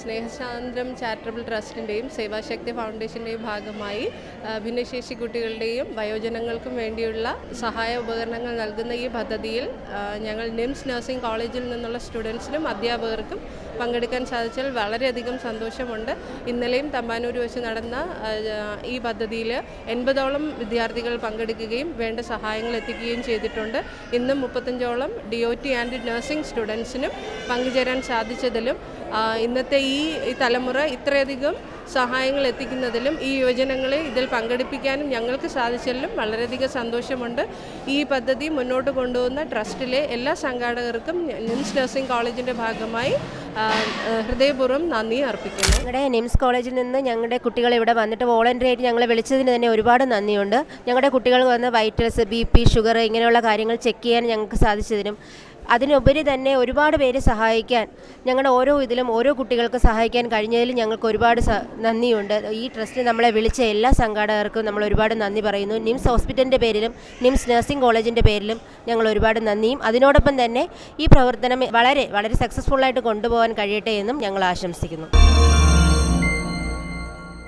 സ്നേഹസാന്ദ്രം charitable ട്രസ്റ്റിന്റെയും Sevashakti ഫൗണ്ടേഷന്റെയും ഭാഗമായി ഭിന്നശേഷി കുട്ടികളുടെയും വയോജനങ്ങൾക്കും വേണ്ടിയുള്ള സഹായ ഉപകരണങ്ങൾ നൽകുന്ന ഈ പദ്ധതിയിൽ ഞങ്ങൾ നിംസ് നഴ്സിംഗ് കോളേജിൽ നിന്നുള്ള സ്റ്റുഡൻസിനും അധ്യാപകർക്കും പങ്കെടുക്കാൻ സാധിച്ചാൽ വളരെയധികം സന്തോഷമുണ്ട്. ഇന്നലെയും തമ്പാനൂർ വെച്ച് നടന്ന ഈ പദ്ധതിയിൽ എൺപതോളം വിദ്യാർത്ഥികൾ പങ്കെടുക്കുകയും വേണ്ട സഹായങ്ങൾ എത്തിക്കുകയും ചെയ്തിട്ടുണ്ട്. ഇന്നും മുപ്പത്തഞ്ചോളം D O T and nursing സ്റ്റുഡൻസിനും പങ്കുചേരാൻ സാധിച്ചതിലും ഇന്നത്തെ ഈ തലമുറ ഇത്രയധികം സഹായങ്ങൾ എത്തിക്കുന്നതിലും ഈ യുവജനങ്ങളെ ഇതിൽ പങ്കെടുപ്പിക്കാനും ഞങ്ങൾക്ക് സാധിച്ചതിലും വളരെയധികം സന്തോഷമുണ്ട്. ഈ പദ്ധതി മുന്നോട്ട് കൊണ്ടുപോകുന്ന ട്രസ്റ്റിലെ എല്ലാ സംഘാടകർക്കും നിംസ് നഴ്സിംഗ് കോളേജിന്റെ ഭാഗമായി ഹൃദയപൂർവം നന്ദി അർപ്പിക്കുന്നു. ഞങ്ങളുടെ നിംസ് കോളേജിൽ നിന്ന് ഞങ്ങളുടെ കുട്ടികൾ ഇവിടെ വന്നിട്ട് വോളണ്ടിയർ ആയിട്ട് ഞങ്ങളെ വിളിച്ചതിന് തന്നെ ഒരുപാട് നന്ദിയുണ്ട്. ഞങ്ങളുടെ കുട്ടികൾ വന്ന് വൈറ്റൽസ് ബി ഷുഗർ ഇങ്ങനെയുള്ള കാര്യങ്ങൾ ചെക്ക് ചെയ്യാൻ ഞങ്ങൾക്ക് സാധിച്ചതിനും അതിനുപരി തന്നെ ഒരുപാട് പേരെ സഹായിക്കാൻ ഞങ്ങളുടെ ഓരോ ഇതിലും ഓരോ കുട്ടികൾക്ക് സഹായിക്കാൻ കഴിഞ്ഞതിൽ ഞങ്ങൾക്ക് ഒരുപാട് നന്ദിയുണ്ട്. ഈ ട്രസ്റ്റ് നമ്മളെ വിളിച്ച എല്ലാ സംഘാടകർക്കും നമ്മൾ ഒരുപാട് നന്ദി പറയുന്നു. നിംസ് ഹോസ്പിറ്റലിന്റെ പേരിലും നിംസ് നഴ്സിംഗ് കോളേജിന്റെ പേരിലും ഞങ്ങൾ ഒരുപാട് നന്ദിയും. അതിനോടൊപ്പം തന്നെ ഈ പ്രവർത്തനം വളരെ വളരെ സക്സസ്ഫുള്ളായിട്ട് കൊണ്ടുപോകാൻ കഴിയട്ടെ എന്നും ഞങ്ങൾ ആശംസിക്കുന്നു.